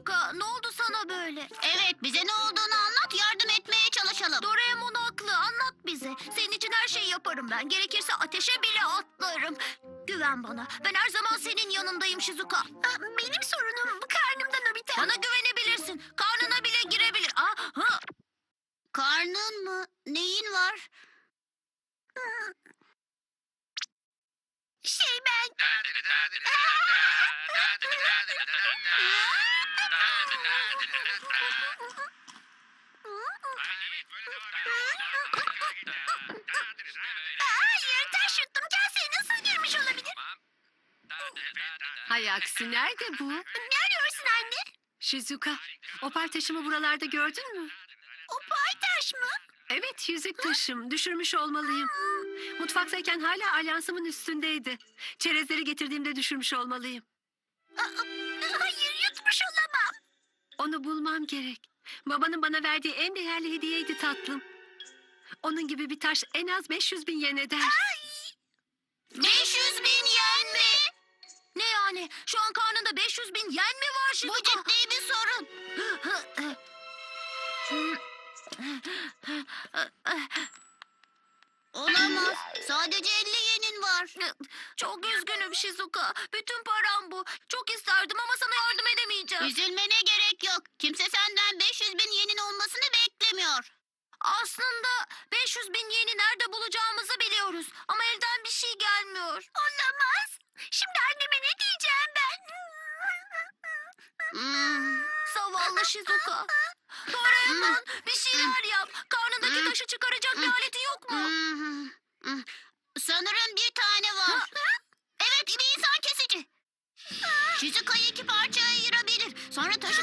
Shizuka ne oldu sana böyle? Evet, bize ne olduğunu anlat, yardım etmeye çalışalım. Doraemon haklı anlat bize. Senin için her şeyi yaparım ben. Gerekirse ateşe bile atlarım. Güven bana. Ben her zaman senin yanındayım Shizuka. Ah, Benim sorunum karnımda Nobita. Bana güvenebilirsin. Karnına bile girebilir. Aa, ha. Karnın mı? Neyin var? Şey ben... Hayır, taş yuttum. Kaseye nasıl girmiş olabilir? Hay aksi nerede bu? Ne arıyorsun anne? Shizuka, opal taşımı buralarda gördün mü? O pay taş mı? Evet yüzük taşım. Düşürmüş olmalıyım. Mutfaktayken hala alyansımın üstündeydi. Çerezleri getirdiğimde düşürmüş olmalıyım. Onu bulmam gerek. Babanın bana verdiği en değerli hediyeydi tatlım. Onun gibi bir taş en az 500 bin yen eder. 500 bin yen mi? Ne yani? Şu an karnında 500 bin yen mi var Bu Shizuka? ciddi bir sorun. Olamaz. Sadece 50 var. Çok üzgünüm Shizuka. Bütün param bu. Çok isterdim ama sana yardım edemeyeceğim. Üzülmene gerek yok. Kimse senden 500 bin yenin olmasını beklemiyor. Aslında 500 bin yeni nerede bulacağımızı biliyoruz. Ama elden bir şey gelmiyor. Olamaz. Şimdi anneme ne diyeceğim ben? Hmm. Zavallı Shizuka. Doraemon bir şeyler yap. Karnındaki taşı çıkaracak bir aleti yok mu? Sanırım bir tane var. Evet bir insan kesici. Shizuka'yı iki parçaya ayırabilir. Sonra taşı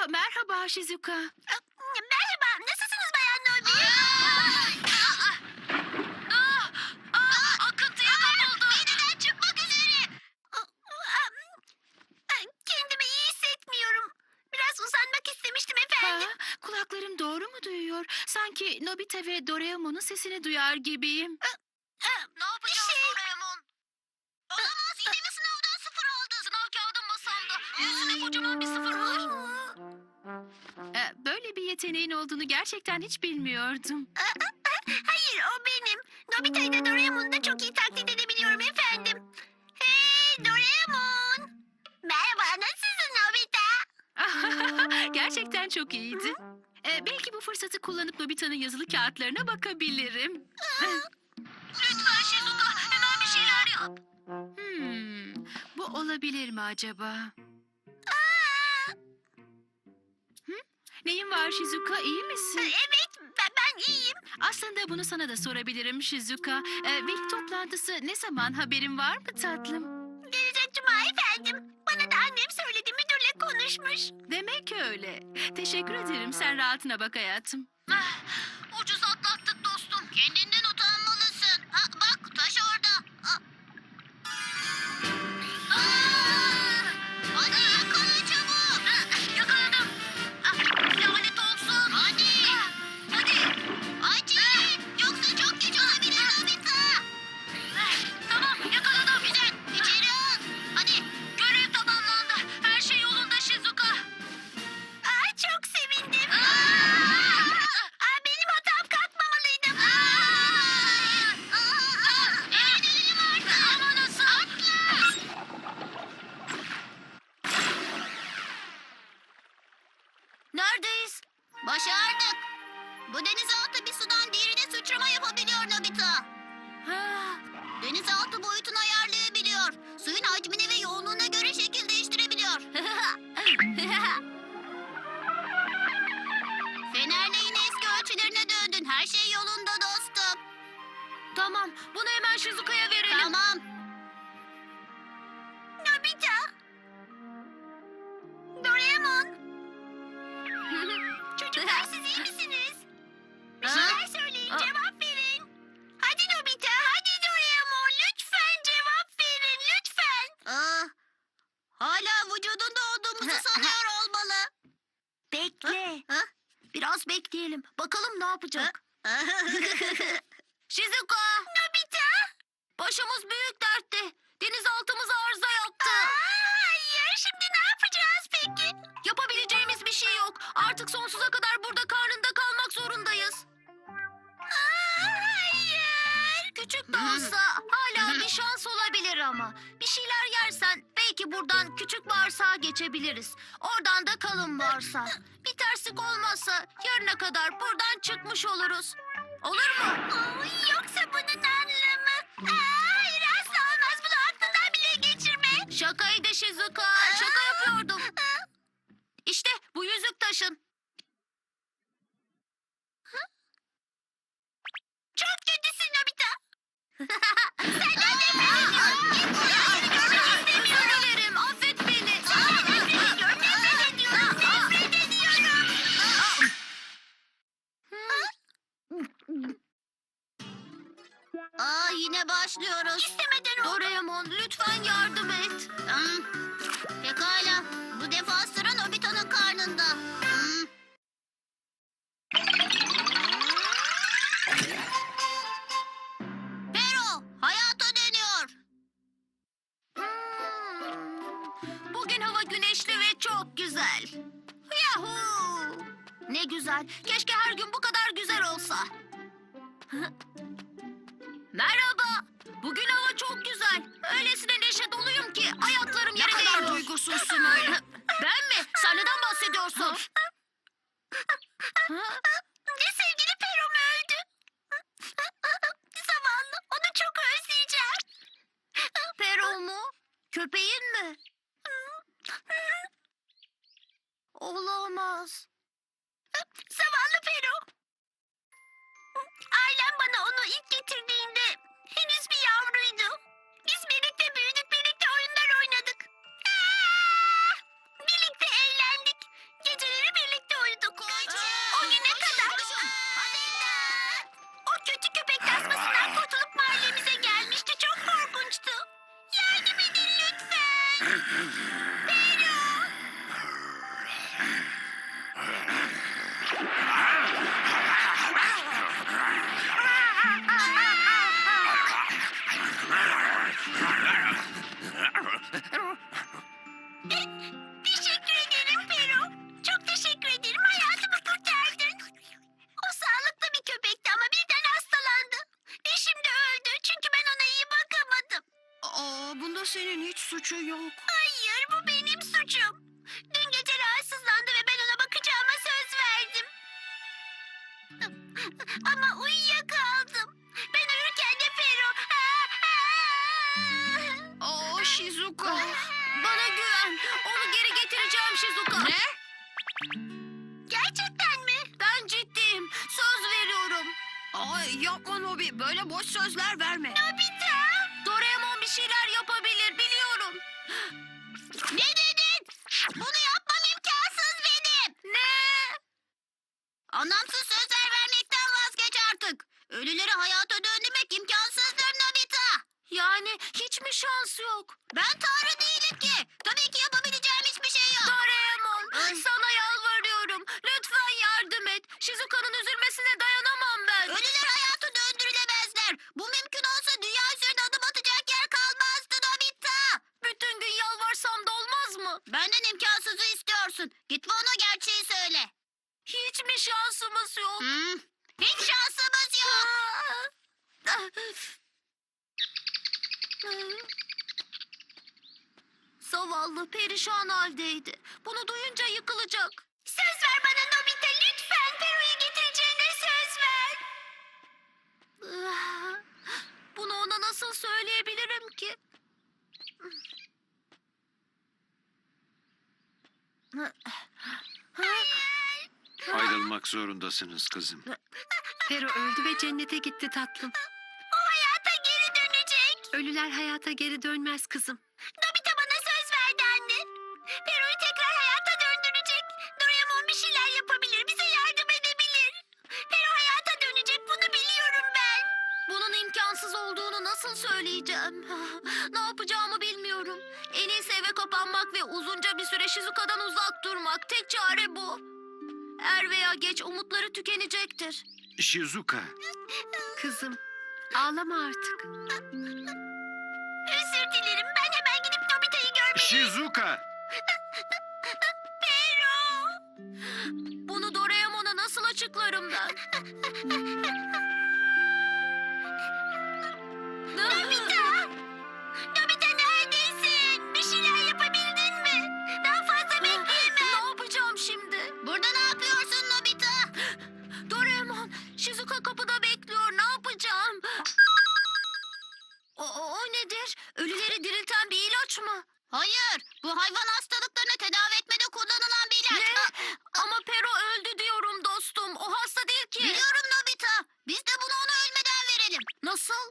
Aa, merhaba Shizuka. Merhaba nasılsınız Bayan Nobi? Akıntıya kapıldım. Yeniden çıkmak üzere. Kendimi iyi hissetmiyorum. Biraz uzanmak istemiştim efendim. Ha, kulaklarım doğru mu duyuyor? Sanki Nobita ve Doraemon'un sesini duyar gibiyim. Ne yapacağız şey- Doraemon? Olamaz. Yine mi sınavdan sıfır aldın? Sınav kağıdım masamda. Yüzüne kocaman bir sıfır böyle bir yeteneğin olduğunu gerçekten hiç bilmiyordum. Hayır o benim. Nobita'yı da Doraemon'u da çok iyi taklit edebiliyorum efendim. Hey Doraemon. Merhaba nasılsın Nobita? gerçekten çok iyiydi. Ee, belki bu fırsatı kullanıp Nobita'nın yazılı kağıtlarına bakabilirim. Lütfen Shizuka hemen bir şeyler yap. Hmm, bu olabilir mi acaba? Neyin var Shizuka? İyi misin? Evet ben, ben iyiyim. Aslında bunu sana da sorabilirim Shizuka. Ee, veli toplantısı ne zaman haberin var mı tatlım? Gelecek cuma efendim. Bana da annem söyledi müdürle konuşmuş. Demek öyle. Teşekkür ederim. Sen rahatına bak hayatım. Ah, tamam, bunu hemen Shizuka'ya verelim. Tamam. Nobita. Doraemon. Çocuklar siz iyi misiniz? Bir Ha? şeyler söyleyin, Ha? cevap verin. Hadi Nobita, hadi Doraemon. Lütfen cevap verin, lütfen. Aa, hala vücudunda olduğumuzu sanıyor olmalı. Bekle. Biraz bekleyelim. Bakalım ne yapacak. Shizuka. De olsa hala bir şans olabilir ama. Bir şeyler yersen belki buradan küçük bağırsağa geçebiliriz. Oradan da kalın bağırsağa. Bir terslik olmazsa yarına kadar buradan çıkmış oluruz. Olur mu? Yoksa bunun anlamı... hayır asla olmaz. Bunu aklından bile geçirme. Şakaydı Shizuka. Şaka yapıyordum. İşte bu yüzük taşın. Çok kötüsün Nobita. Senden nefret ediyorum. Git buradan. Seni görmek istemiyorum. Affet beni. Senden nefret ediyorum. Nefret ediyorum. Nefret. Aa, yine başlıyoruz. İstemeden Doraemon lütfen yardım et. Hmm, Pekala. Bu defa sıra Nobita'nın karnında. Köpeğin mi? Olamaz. Böyle boş sözler verme. Nobita. Doraemon bir şeyler yapabilir Zavallı perişan haldeydi. Bunu duyunca yıkılacak. Söz ver bana Nobita lütfen. Peru'yu getireceğine söz ver. Bunu ona nasıl söyleyebilirim ki? Ayrılmak zorundasınız kızım. Pero öldü ve cennete gitti tatlım. O hayata geri dönecek. Ölüler hayata geri dönmez kızım. Uzunca bir süre Shizuka'dan uzak durmak. Tek çare bu. Er veya geç umutları tükenecektir. Shizuka, Kızım ağlama artık. Özür dilerim, ben hemen gidip Nobita'yı görmeliyim. Shizuka! Pero! Bunu Doraemon'a nasıl açıklarım ben? Nobita! Nobita O, o, nedir? Ölüleri dirilten bir ilaç mı? Hayır, bu hayvan hastalıklarını tedavi etmede kullanılan bir ilaç. Ne? Ama Pero öldü diyorum dostum. O hasta değil ki. Biliyorum Nobita. Biz de bunu ona ölmeden verelim. Nasıl?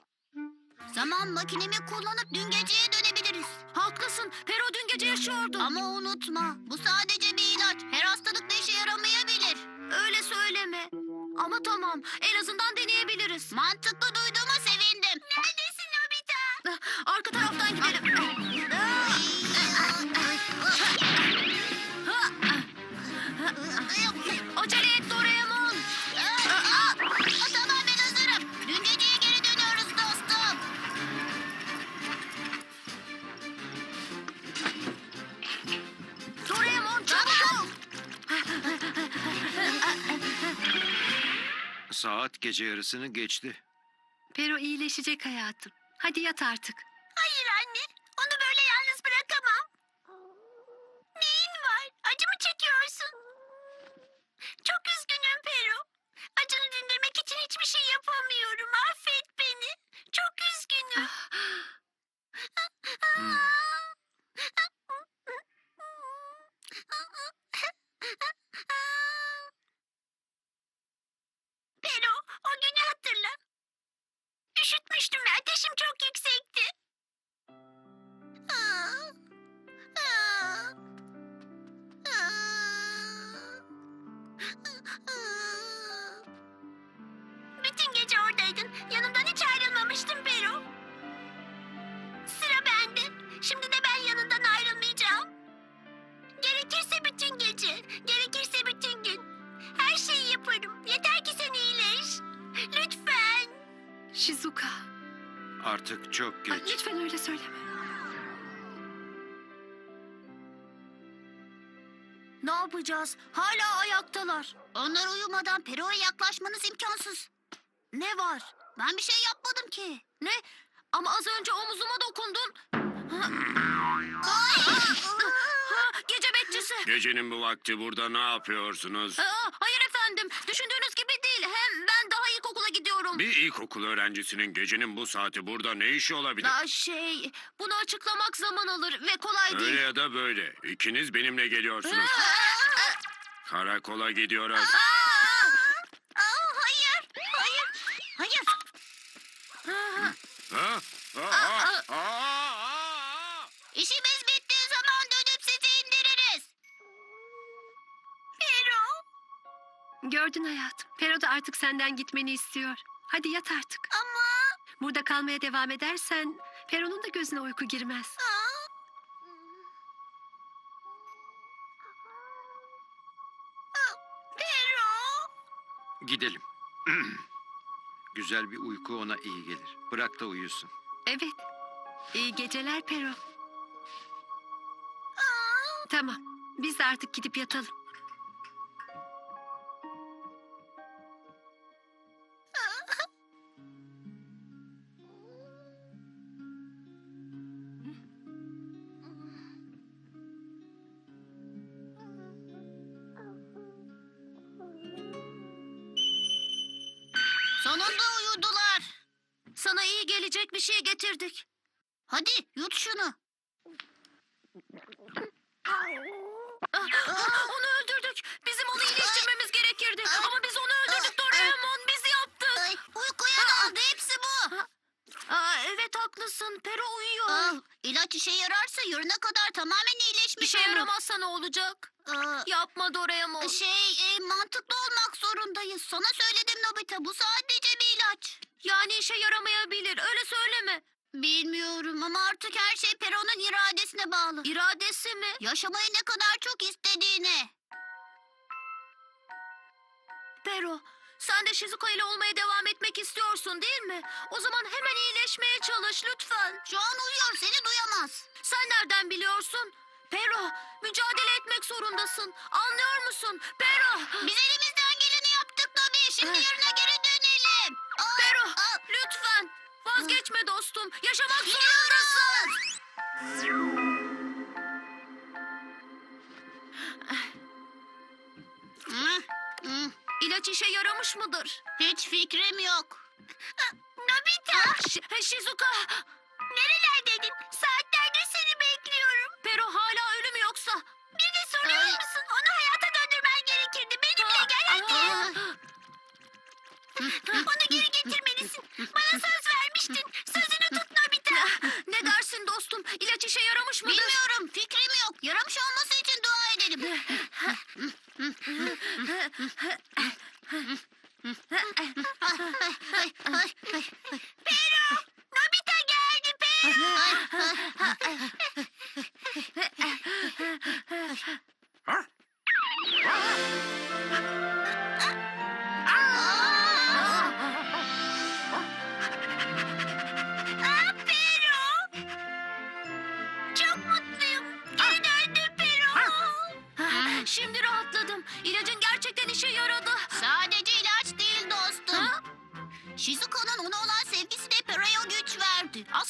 Zaman makinemi kullanıp dün geceye dönebiliriz. Haklısın. Pero dün gece yaşıyordu. Ama unutma, bu sadece bir ilaç. Her hastalıkta işe yaramayabilir. Öyle söyleme. Ama tamam. En azından deneyebiliriz. Mantıklı duyduğuma sevindim. Nobita? Arka taraftan gidelim. Acele et Doraemon. Tamamen hazırım. Dün geceye geri dönüyoruz dostum. Doraemon çabuk. Saat gece yarısını geçti. Pero iyileşecek hayatım. Hadi yat artık. Bütün gece oradaydın. Yanımdan hiç ayrılmamıştın Pero. Sıra bende. Şimdi de ben yanından ayrılmayacağım. Gerekirse bütün gece, gerekirse bütün gün. Her şeyi yaparım. Yeter ki sen iyileş. Lütfen. Shizuka. Artık çok Ay, geç. lütfen öyle söyleme. Yapacağız? Hala ayaktalar. Onlar uyumadan Pero'ya yaklaşmanız imkansız. Ne var? Ben bir şey yapmadım ki. Ne? Ama az önce omuzuma dokundun. Ha, gece bekçisi. Gecenin bu vakti burada ne yapıyorsunuz? Aa, hayır efendim. Düşündüğünüz gibi değil. Hem ben daha ilkokula gidiyorum. Bir ilkokul öğrencisinin gecenin bu saati burada ne işi olabilir? Aa, şey, bunu açıklamak zaman alır ve kolay Öyle değil. ya da böyle. İkiniz benimle geliyorsunuz. Karakola gidiyoruz. Aa, hayır, hayır, hayır. Ha? Aa, aa, aa, aa! İşimiz bittiği zaman dönüp sizi indiririz. Pero. Gördün hayatım. Pero da artık senden gitmeni istiyor. Hadi yat artık. Ama Burada kalmaya devam edersen Pero'nun da gözüne uyku girmez. Gidelim. Güzel bir uyku ona iyi gelir. Bırak da uyusun. Evet. İyi geceler Pero. Tamam. Biz de artık gidip yatalım. İlaç işe yararsa yarına kadar tamamen iyileşmiş Bir şey olur. yaramazsa ne olacak? Aa, Yapma Doraemon. şey e, mantıklı olmak zorundayız. Sana söyledim Nobita bu sadece bir ilaç. Yani işe yaramayabilir. Öyle söyleme. Bilmiyorum ama artık her şey Pero'nun iradesine bağlı. İradesi mi? Yaşamayı ne kadar çok istediğine. Pero, sen de Shizuka ile olmaya devam etmek istiyorsun değil mi? O zaman hemen iyileşmeye çalış lütfen. Şu an uyuyor seni duyamaz. Sen nereden biliyorsun? Pero, mücadele etmek zorundasın. Anlıyor musun? Pero, Biz elimizden geleni yaptık Nobi. Şimdi yerine geri dönelim. Aa, Pero, aa, lütfen. Vazgeçme dostum. Yaşamak zorundasın. gidiyoruz. Hı, İlaç işe yaramış mıdır? Hiç fikrim yok. Nobita! Ş- Shizuka! Nerelerdeydin? Saatlerdir seni bekliyorum. Pero hala ölü mü yoksa? Bir de soruyor Ay. musun? Onu hayata döndürmen gerekirdi. Benimle gel hadi. Onu geri getirmelisin. Bana söz vermiştin. Sözünü tut Nobita. Ne dersin dostum? İlaç işe yaramış mıdır? Bilmiyorum fikrim yok. Yaramış olması için dua edelim. Pero. Çok mutluyum. Geri döndü Pero. Şimdi rahatladım. İlacın gerçekten işe yaradı.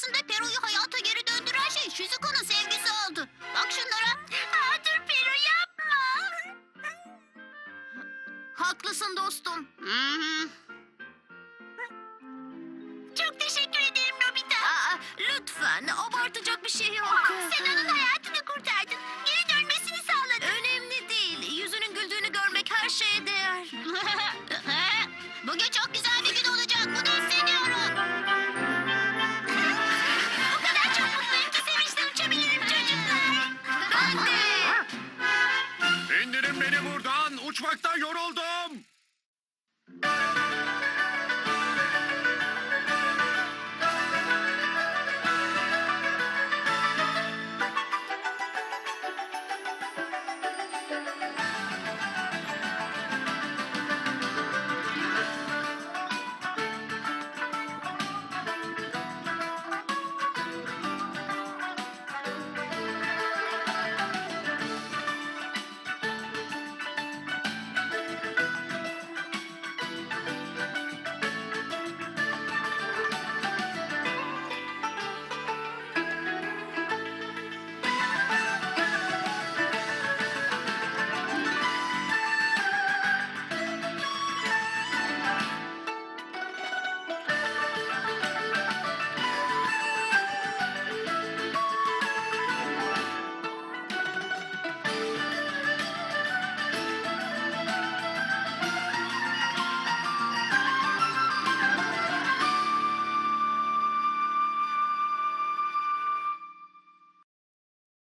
Aslında Pero'yu hayata geri döndüren şey Shizuka'nın sevgisi oldu. Bak şunlara. Aa, dur Pero yapma. Haklısın dostum. Çok teşekkür ederim Nobita. Aa, lütfen abartacak bir şey yok. Sen onun hayatını yoruldum.